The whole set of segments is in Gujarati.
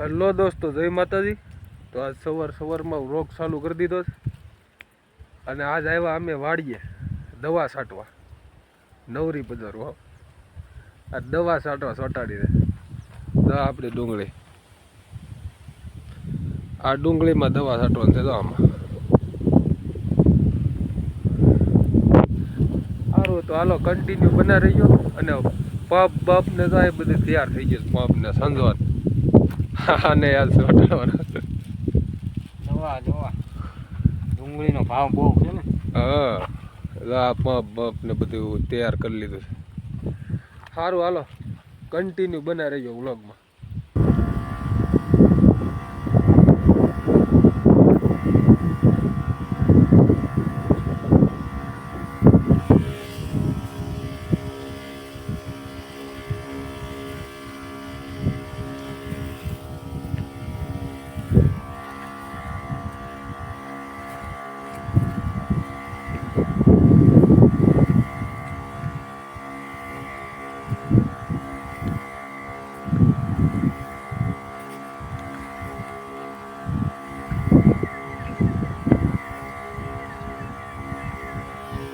હલો દોસ્તો, જય માતાજી. તો આજ સવાર સવારમાં રોગ ચાલુ કરી દીધો છે. અને આજ આવ્યા અમે વાડીએ, દવા છાંટવા નવરી પધારવા. આ દવા છાંટવા છોટાડી દે તો આપણી ડુંગળી. આ ડુંગળીમાં દવા છાંટવાની છે દવામાં સારું તો હાલો કન્ટિન્યુ બના રહ્યો. અને પપ બપ ને તો એ બધું તૈયાર થઈ ગયું પપ ને સંજોત અને યાર છોટાડવાનો જોવા જોવા. ડુંગળીનો ભાવ બહુ છે ને. હા આ પંપ બપ ને બધું તૈયાર કરી લીધું છે. સારું હાલો. કન્ટિન્યુ બના રહેજો વ્લોગમાં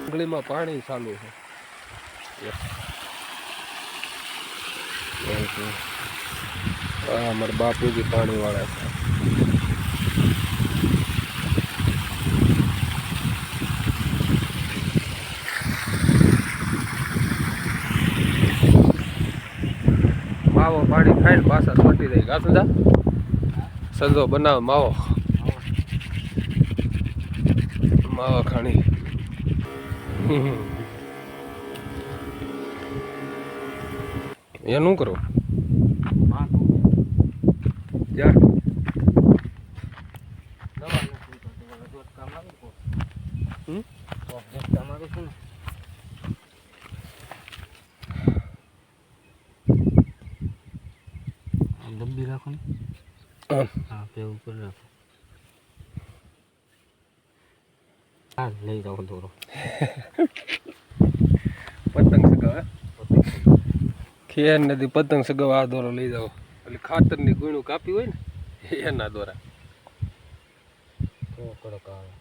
ડુંગળીમાં પાણી ચાલુ છે. અમારા બાપુજી પાણી વાળા છે. માવો પાણી ખાઈને પાછા છોટી દઈ સુધા સંજો બનાવ માવો. માવા ખાણી. એનું કરો. ભાવ જા દવા નથી તો ઓલા દોઢ કરી આવે ને કોક. હમ? કોક દોઢ કામ આવે છે ને આમ ડબ્બી રાખો ને આમ. હા પે ઉપર રાખો હા લઈ જાઓ દોરો પતંગ સગાવે ખેર નથી પતંગ સગાવા આ દોરો લઈ જાઓ એટલે ખાતરની ગુણું કાપી હોય ને એના દોરા કેવો કડક આવે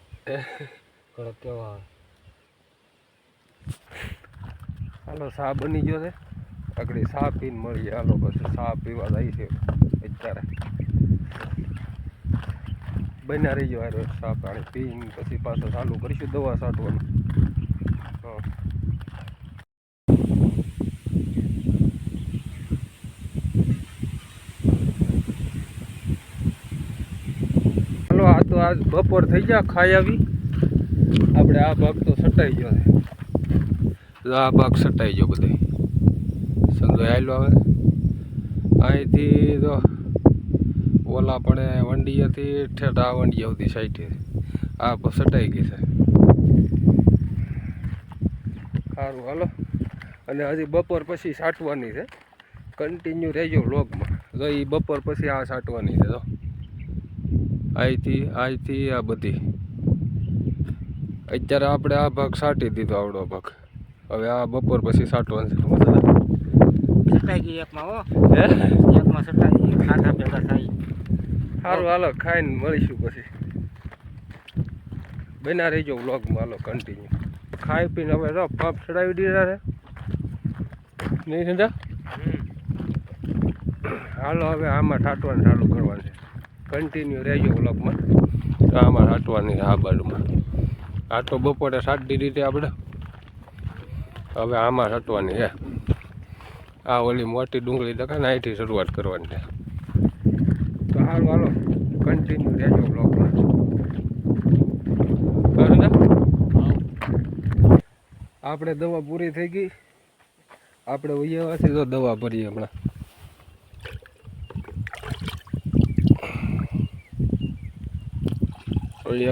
કડક કેવો આવે હાલો સા બની ગયો છે આગળ સા પીને મળીએ હાલો પછી સા પીવા જાય છે અત્યારે બન્યા રહી ગયો હારે સા પાણી પીને પછી પાછો ચાલુ કરીશું દવા છાંટવાનું હા. હાલો, આ તો આજ બપોર થઈ ગયા, ખાઈ આવી. આપણે આ ભાગ તો સટાઈ ગયો છે. આ ભાગ સટાઈ ગયો બધે. સમજો આવેલો હવે અહીંથી તો ઓલા પડે વંડી હતી ઠેઠ આ વંડી આવતી સાઈડે આ સટાઈ ગઈ છે. સારું, હાલો. અને હજી બપોર પછી સાટવાની છે. કન્ટિન્યુ રહેજો વ્લોગમાં. જો એ બપોર પછી આ સાટવાની છે તો અહીંથી અહીંથી આ બધી. અત્યારે આપણે આ ભાગ સાટી દીધો આવડો ભાગ. હવે આ બપોર પછી સાટવાનું છે? સટાઈ ગઈ એકમાં હો. એકમાં સટાઈ ગઈ ખાધા ભેગા થાય. સારું હાલો ખાઈને મળીશું પછી. બના રહીજો વ્લોગમાં હાલો કન્ટિન્યુ ખાઈ પીને હવે તો પંપ ચડાવી દીધા છે. નહીં સમજા હાલો હવે આમાં ઠાટવાનું ચાલુ કરવાનું છે. કન્ટિન્યુ રહેજો વ્લોગમાં. તો આમાં છાંટવાની આ બાજુમાં. આ તો બપોરે સાત દીધી આપણે. હવે આમાં છાંટવાની છે. આ ઓલી મોટી ડુંગળી દેખાય ને અહીંથી શરૂઆત કરવાની છે. તો હાલો હાલો કન્ટિન્યુ રહેજો બ્લોકમાં આપણે દવા પૂરી થઈ ગઈ. આપણે વૈયાવાથી તો દવા ભરીએ હમણાં.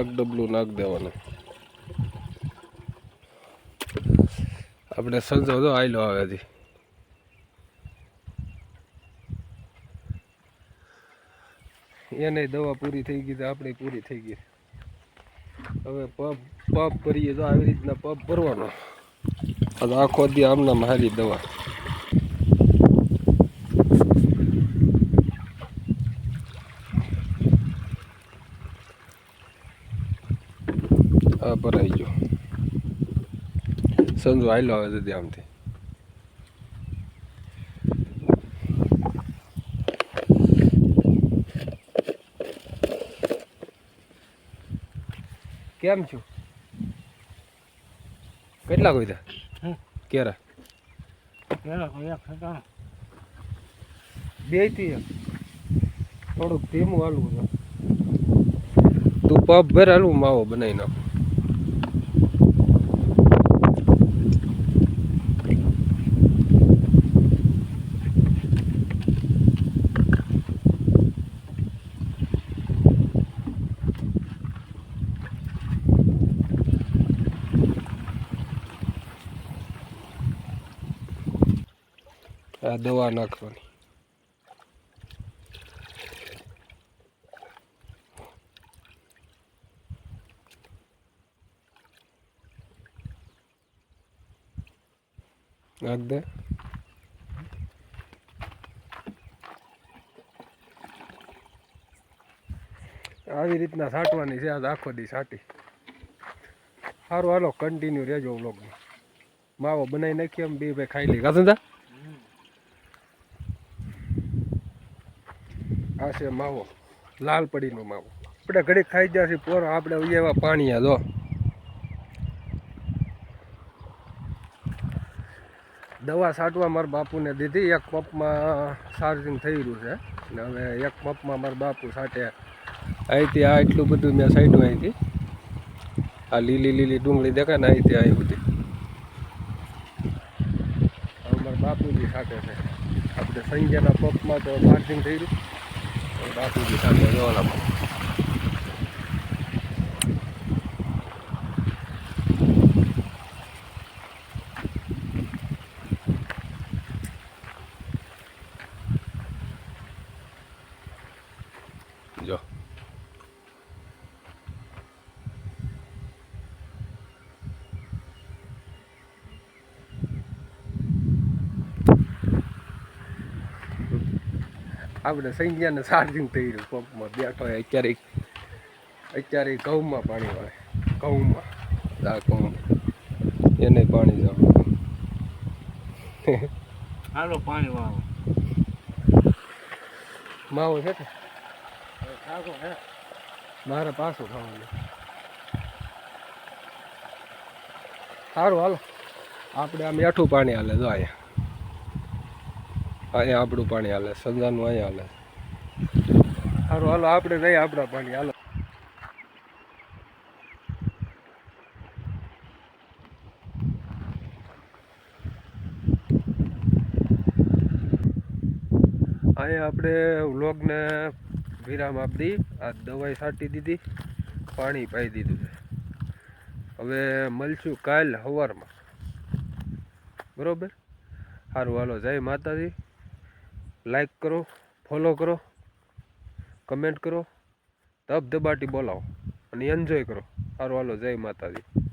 એક ડબલું નાખ દેવાનું. આપણે સંજો તો આવેલો આવે એને દવા પૂરી થઈ ગઈ તો આપણી પૂરી થઈ ગઈ. હવે પબ પબ ભરીએ તો આવી રીતના પબ ભરવાનો. આખો દી આમના મારી દવા. આ ભરાઈ ગયો. સંજો આવેલો આવે છે આમથી. કેમ છું? કેટલા કોઈ. કેરા? બેથી એક. થોડુંક ધીમું હાલવું તું પગ ભેર હાલવું માવો બનાવી નાખું. આ દવા નાખવાની. નાખ દે. આવી રીતના છાંટવાની છે આજ આખો દી છાંટી સારું હાલો કન્ટિન્યુ રહેજો વ્લોગમાં માવો બનાવી નાખીએ એમ બે ભાઈ ખાઈ લઈ કાસંદા આ છે માવો, લાલ પડીનો માવો. આપણે ઘડીક ખાઈ ગયા છીએ, પોરો આપણે એવા પાણી આ દો દવા છાંટવા મારા બાપુને દીધી, એક પંપમાં ચાર્જિંગ થઈ રહ્યું છે. ને હવે એક પંપમાં મારા બાપુ છાંટે. અહીંથી આ એટલું બધું મેં સાઈડમાં અહીંથી. આ લીલી લીલી ડુંગળી દેખાય ને અહીંથી આવી બધી. હવે મારા બાપુજી છાંટે છે. આપણે સંજયના પંપમાં તો ચાર્જિંગ થઈ રહ્યું. હવે બાપુજી છાંટે આપણે સંજ્ઞાને ચાર્જિંગ થઈ રહ્યું પંપમાં બેઠો હોય અત્યારે અત્યારે ઘઉંમાં પાણી વાળે. ઘઉંમાં. આ ઘઉં એને પાણી જાવ. હાલો પાણી વાળો. માવો છે કે મારે પાછું ખાવાનું સારું હાલો. આપણે આમ એઠું પાણી હાલે જો અહીંયા. અહીંયા આપણું પાણી હાલે સંજાનું અહીંયા હાલે. સારું હાલો, આપણે નહીં, આપણા પાણી, હાલો. અહીંયા આપણે વ્લોગને વિરામ આપી આ દવાઈ છાંટી દીધી, પાણી પાઈ દીધું છે. હવે મળશું કાલ સવારમાં. બરાબર? સારું હાલો, જય માતાજી. લાઈક કરો ફોલો કરો કમેન્ટ કરો ધબધબાટી બોલાવો અને એન્જોય કરો. સારું હાલો, જય માતાજી.